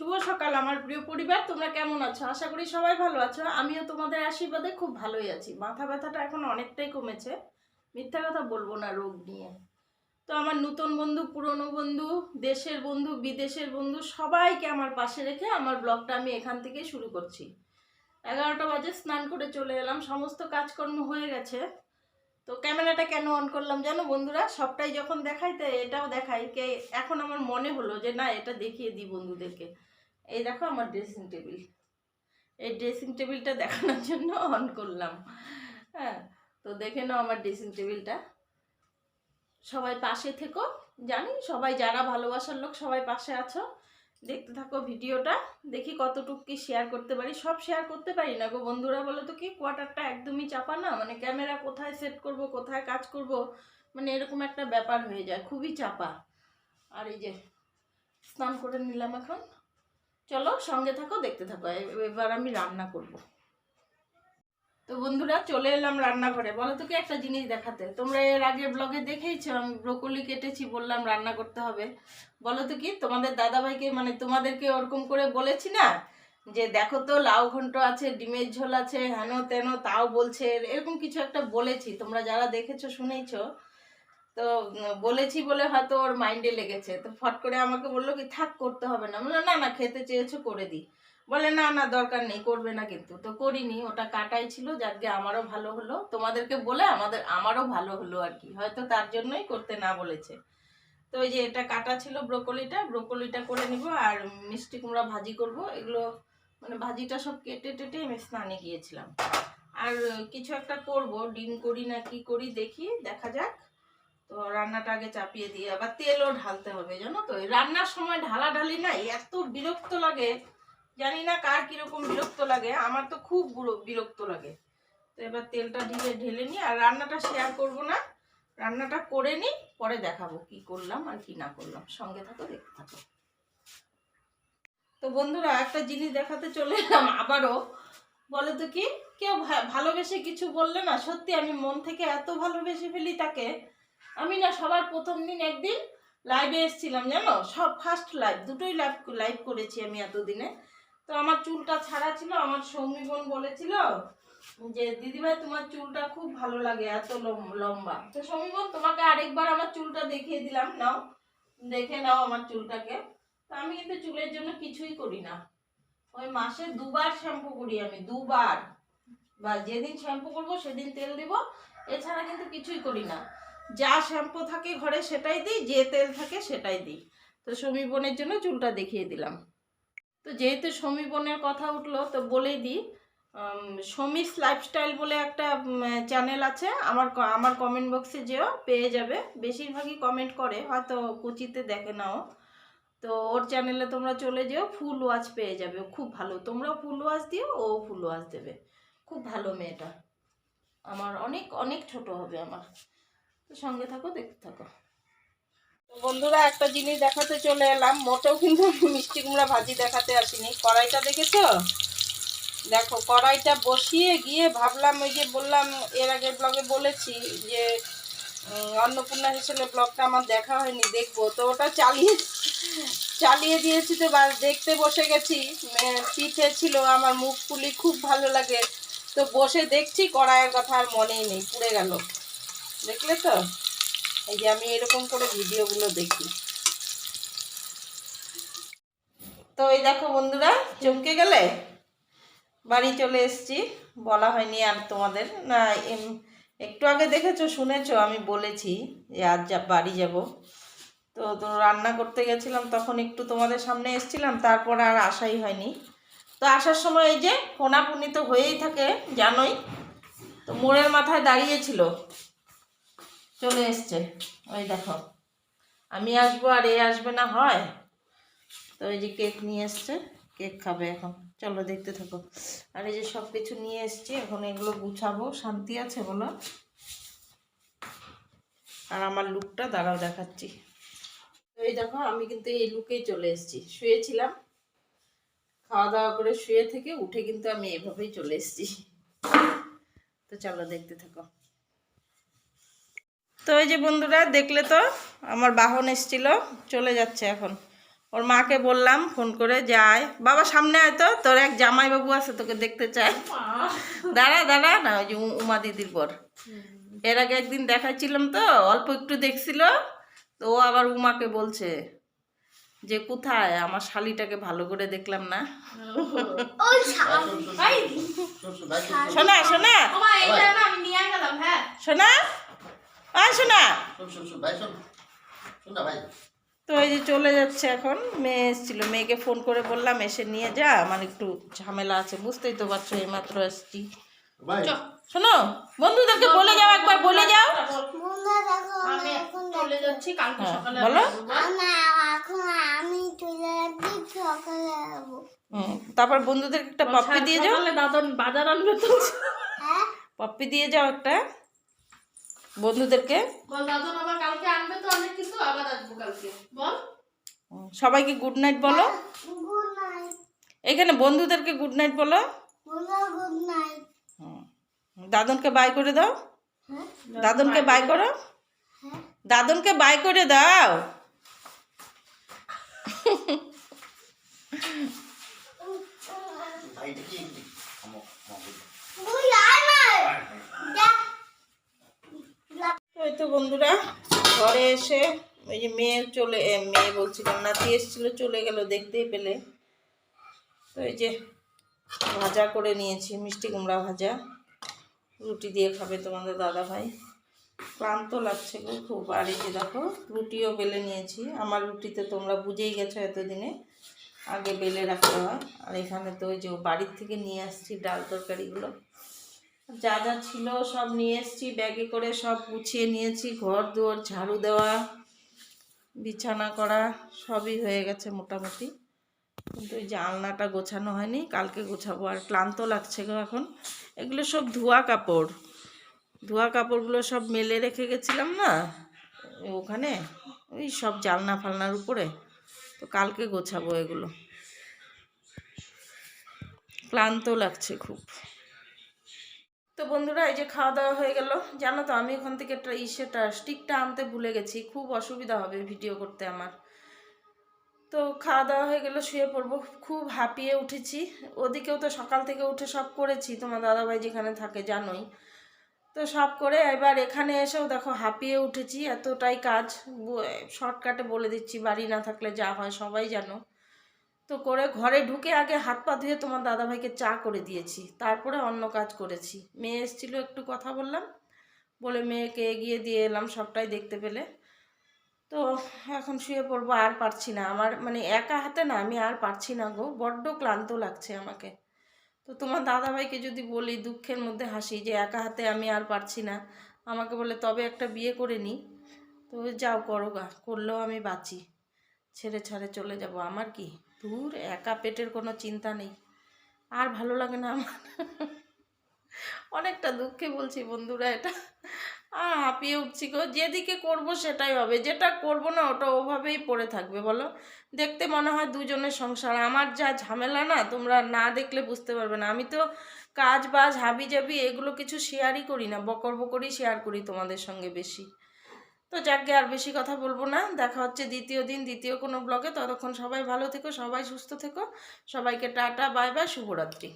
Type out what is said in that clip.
শুভ সকাল আমার প্রিয় পরিবার, তোমরা কেমন আছো? আশা করি সবাই ভালো আছো। আমিও তোমাদের আশীর্বাদে খুব ভালোই আছি। মাথা ব্যথাটা এখন অনেকটাই কমেছে। মিথ্যা কথা বলব না রোগ নিয়ে। তো আমার নতুন বন্ধু, পুরনো বন্ধু, দেশের বন্ধু, বিদেশের বন্ধু, সবাইকে আমার পাশে রেখে আমার ব্লগটা আমি এখান থেকে শুরু করছি। এগারোটা বাজে স্নান করে চলে এলাম। সমস্ত কাজকর্ম হয়ে গেছে। তো ক্যামেরাটা কেন অন করলাম জানো বন্ধুরা? সবটাই যখন দেখাই, তো এটাও দেখাই। কে, এখন আমার মনে হলো যে, না, এটা দেখিয়ে দিই বন্ধুদেরকে। এই দেখো আমার ড্রেসিং টেবিল এই ড্রেসিং টেবিলটা দেখানোর জন্য অন করলাম। হ্যাঁ তো দেখে নাও আমার ড্রেসিং টেবিলটা সবাই পাশে থেকো। জানি সবাই যারা ভালোবাসার লোক, সবাই পাশে আছো। দেখতে থাকো ভিডিওটা। দেখি কতটুকু কি শেয়ার করতে পারি। সব শেয়ার করতে পারি না গো বন্ধুরা, বলো তো কি? কোয়ার্টারটা একদমই চাপা না? মানে ক্যামেরা কোথায় সেট করব, কোথায় কাজ করব? মানে এরকম একটা ব্যাপার হয়ে যায়। খুবই চাপা। আর এই যে, স্নান করে নিলাম এখন। চলো সঙ্গে থাকো, দেখতে থাকো। এবার আমি রান্না করব। তো বন্ধুরা, চলে এলাম রান্নাঘরে। বলো তো কি একটা জিনিস দেখাতে? তোমরা এর আগে ব্লগে দেখেইছো, আমি ব্রোকলি কেটেছি, বললাম রান্না করতে হবে। বলো তো কি, তোমাদের দাদাভাইকে মানে তোমাদেরকে ওরকম করে বলেছি না? যে দেখো তো, লাউ ঘন্ট আছে, ডিমের ঝোল আছে, হেন তেন, তাও বলছে, এরকম কিছু একটা বলেছি। তোমরা যারা দেখেছ, শুনেইছো তো বলেছি বলে হয়তো ওর মাইন্ডে লেগেছে। তো ফট করে আমাকে বলল কি থাক করতে হবে না। আমি বললাম, না না খেতে চেয়েছো করে দিই বলে না না দরকার নেই করবে না কিন্তু। তো করিনি ওটা কাটাই ছিল যার যাকে আমারও ভালো হলো। তোমাদেরকে বলে আমাদের আমারও ভালো হলো আর কি হয়তো তার জন্যই করতে না বলেছে। তো ওই যে এটা কাটা ছিল ব্রোকলিটা ব্রোকলিটা করে নিব আর মিষ্টি কুমড়া ভাজি করব। এগুলো মানে ভাজিটা সব কেটে টেটে আমি স্নানে গিয়েছিলাম। আর কিছু একটা করব ডিম করি না কি করি দেখি দেখা যাক। তো রান্নাটা আগে চাপিয়ে দিয়ে আবার তেলও ঢালতে হবে, জানো তো? রান্নার সময় ঢালা ঢালি না এত বিরক্ত লাগে। জানি না কার কীরকম বিরক্ত লাগে, আমার তো খুব বিরক্ত লাগে। তো এবার তেলটা ঢেলে ঢেলে নিই আর রান্নাটা শেয়ার করব না। রান্নাটা করে নিই, পরে দেখাবো কি করলাম আর কি না করলাম। সঙ্গে থাকো, দেখতে থাকো। তো বন্ধুরা, একটা জিনিস দেখাতে চলে এলাম আবারও। বলে তো কি? কেউ ভালোবেসে কিছু বললে না? সত্যি আমি মন থেকে এত ভালোবেসে ফেলি তাকে। আমি না সবার প্রথম দিন একদিন লাইভে এসেছিলাম, জানো? সব ফার্স্ট লাইভ দুটোই লাইভ লাইভ করেছি আমি এতদিনে। তো আমার চুলটা ছাড়া ছিল, আমার সৌমি বোন বলেছিল যে, দিদিভাই, তোমার চুলটা খুব ভালো লাগে, এত লম- লম্বা। তো সৌমি বোন, তোমাকে আরেকবার আমার চুলটা দেখিয়ে দিলাম, নাও। দেখে নাও আমার চুলটাকে। তো আমি কিন্তু চুলের জন্য কিছুই করি না। ওই মাসে দুবার শ্যাম্পু করি আমি, দুবার। বা যেদিন শ্যাম্পু করব, সেদিন তেল দিব। এছাড়া কিন্তু কিছুই করি না। যা শ্যাম্পু থাকে ঘরে সেটাই দিই, যে তেল থাকে সেটাই দিই। তো সমী বোনের জন্য চুলটা দেখিয়ে দিলাম। তো যেহেতু সমী বোনের কথা উঠল, তো বলেই দিই সমীস লাইফস্টাইল বলে একটা চ্যানেল আছে, আমার আমার কমেন্ট বক্সে যেও, পেয়ে যাবে। বেশিরভাগই কমেন্ট করে, হয়তো কুচিতে দেখে নাও। তো ওর চ্যানেলে তোমরা চলে যেও ফুল ওয়াচ পেয়ে যাবে। খুব ভালো। তোমরাও ফুল ওয়াচ দিও, ও ফুল ওয়াচ দেবে। খুব ভালো মেয়েটা। আমার অনেক অনেক ছোট হবে আমার। তো সঙ্গে থাকো, দেখতে থাকো। বন্ধুরা, একটা জিনিস দেখাতে চলে এলাম। মোটেও কিন্তু মিষ্টি কুমড়া ভাজি দেখাতে আসিনি। কড়াইটা দেখেছ? দেখো, কড়াইটা বসিয়ে গিয়ে ভাবলাম ওই যে বললাম, এর আগে ব্লগে বলেছি যে অন্নপূর্ণা হিসেবে ব্লগটা আমার দেখা হয়নি, দেখব। তো ওটা চালিয়ে চালিয়ে দিয়েছি তো বাস, দেখতে বসে গেছি। পিঠে ছিল আমার মুখ পুলি খুব ভালো লাগে। তো বসে দেখছি, কড়াইয়ের কথা আর মনেই নেই, পুড়ে গেল। দেখলে তো? এই যে আমি এরকম করে ভিডিওগুলো দেখি। তো এই দেখো বন্ধুরা, চমকে গেলে? বাড়ি চলে এসেছি। বলা হয়নি আর তোমাদের। না একটু আগে দেখেছ, শুনেছো, আমি বলেছি যে আজ যা, বাড়ি যাব। তো তো রান্না করতে গেছিলাম, তখন একটু তোমাদের সামনে এসেছিলাম, তারপর আর আসাই হয়নি। তো আসার সময় এই যে ফোনাফুনি তো হয়েই থাকে, জানোই। তো মোড়ের মাথায় দাঁড়িয়েছিল চলে এসছে। ওই দেখো। আমি আসব আর এ আসবে না, হয়? তো এই যে কেক নিয়ে এসছে। কেক খাবে এখন। চলো দেখতে থাকো। আর এই যে সব কিছু নিয়ে এসছি, এখন এগুলো গুছাবো। শান্তি আছে বলো? আর আমার লুকটা দাঁড়াও দেখাচ্ছি। তো এই দেখো, আমি কিন্তু এই লুকেই চলে এসেছি। শুয়েছিলাম। খাওয়া দাওয়া করে শুয়ে থেকে উঠে কিন্তু আমি এভাবেই চলে এসেছি। তো চলো দেখতে থাকো। তো ওই যে বন্ধুরা দেখলে তো আমার বাহন এসছিল চলে যাচ্ছে এখন। ওর মাকে বললাম ফোন করে যায় বাবা সামনে আয় তো তোর এক জামাইবাবু আছে তোকে দেখতে চায় দাঁড়া দাঁড়া না ওই যে উ- উমা দিদির পর এর আগে একদিন দেখাচ্ছিলাম তো অল্প একটু দেখছিল তো ও আবার উমাকে বলছে যে কোথায়? আমার শালিটাকে ভালো করে দেখলাম না। শোনা শোনা। হ্যাঁ। শোনা। আয় শোনা শোন শোন শোন ভাই শোন। শোন না ভাই। তো এই যে চলে যাচ্ছে এখন মেয়ে এসেছিল। মেয়েকে ফোন করে বললাম এসে নিয়ে যা আমার একটু ঝামেলা আছে বুঝতেই তো পারছ এইমাত্র এসছি। শোনো বন্ধুদেরকে বলে যাও একবার বলে যাও। আমি চলে যাচ্ছি কালকে হ্যাঁ, সকালে বলো। তারপর বন্ধুদের একটা পপ্পি দিয়ে যাও। বাজার আনবে তো। হ্যাঁ? পপ্পি দিয়ে যাও একটা। বন্ধুদেরকে? বল দাদন আবার কালকে আনবে তো অনেক কিছু আবার আসব কালকে। বল। সবাইকে গুড নাইট বলো। গুড নাইট এখানে বন্ধুদেরকে গুড নাইট বলো। বন্ধুরা গুড নাইট দাদনকে বাই করে দাও। হ্যাঁ? দাদনকে বাই করো। হ্যাঁ? দাদনকে বাই করে দাও। ভাইটা কি থামো, থামো। ওই তো বন্ধুরা, ঘরে এসে ওই যে মেয়ে চলে মেয়ে বলছিলাম নাতি এসেছিল, চলে গেল, দেখতেই পেলে। তো এই যে ভাজা করে নিয়েছি, মিষ্টি কুমড়া ভাজা। রুটি দিয়ে খাবে তোমাদের দাদা ভাই। ক্লান্ত লাগছে গো খুব। আর এই যে দেখো, রুটিও বেলে নিয়েছি। আমার রুটিতে তোমরা বুঝেই গেছো এতদিনে। আগে বেলে রাখতে হয়। আর এখানে তো ওই যে বাড়ির থেকে নিয়ে আসছি ডাল তরকারিগুলো। যা যা ছিল সব নিয়ে এসেছি, ব্যাগে করে সব গুছিয়ে নিয়েছি, ঘর দুয়ার, ঝাড়ু দেওয়া, বিছানা করা, সবই হয়ে গেছে মোটামুটি। কিন্তু ওই যে আলনাটা গোছানো হয়নি, কালকে গোছাবো। আর ক্লান্ত লাগছে গো এখন। এগুলো সব ধোয়া কাপড়। ধোয়া কাপড়গুলো সব মেলে রেখে গেছিলাম না, ওখানে, ওই সব জালনা ফালনার উপরে। তো কালকে গোছাবো এগুলো। ক্লান্ত লাগছে খুব। তো বন্ধুরা, এই যে খাওয়া দাওয়া হয়ে গেল। জানো তো, আমি ওখান থেকে একটা ইসেটা স্টিকটা আনতে ভুলে গেছি। খুব অসুবিধা হবে ভিডিও করতে আমার। তো খাওয়া দাওয়া হয়ে গেল, শুয়ে পড়ব। খুব হাঁপিয়ে উঠেছি। ওদিকেও তো সকাল থেকে উঠে সব করেছি, তোমার দাদাভাই যেখানে থাকে জানোই। তো সব করে এবার এখানে এসেও দেখো, হাঁপিয়ে উঠেছি। এতটাই কাজ। শর্টকাটে বলে দিচ্ছি, বাড়ি না থাকলে যা হয়, সবাই জানো। তো করে ঘরে ঢুকে আগে হাত পা ধুয়ে তোমার দাদাভাইকে চা করে দিয়েছি। তারপরে অন্য কাজ করেছি। মেয়ে এসেছিল, একটু কথা বললাম। বলে মেয়েকে এগিয়ে দিয়ে এলাম সবটাই দেখতে পেলে। তো এখন শুয়ে পড়ব, আর পারছি না। আমার মানে একা হাতে না, আমি আর পারছি না গো। বড্ড ক্লান্ত লাগছে আমাকে। তো তোমার দাদাভাইকে যদি বলি দুঃখের মধ্যে হাসি যে একা হাতে আমি আর পারছি না, আমাকে বলে তবে একটা বিয়ে করে নিই তো যাও করো গা, করলেও আমি বাঁচি। ছেড়ে ছাড়ে চলে যাব। আমার কি? দূর, একা পেটের কোনো চিন্তা নেই। আর ভালো লাগে না আমার। অনেকটা দুঃখে বলছি বন্ধুরা এটা। আর হাঁপিয়ে উঠছি গো। যেদিকে করব সেটাই হবে। যেটা করব না, ওটা ওভাবেই পড়ে থাকবে, বলো? দেখতে মনে হয় দুজনের সংসার। আমার যা ঝামেলা না, তোমরা না দেখলে বুঝতে পারবে না। আমি তো কাজ বাজ হাবি জাবি এগুলো কিছু শেয়ারই করি না। বকর বকরই শেয়ার করি তোমাদের সঙ্গে বেশি। তো যাকে আর বেশি কথা বলব না। দেখা হচ্ছে দ্বিতীয় দিন, দ্বিতীয় কোনো ব্লগে ততক্ষণ সবাই ভালো থেকো, সবাই সুস্থ থেকো। সবাইকে টাটা, বাই বাই, শুভরাত্রি।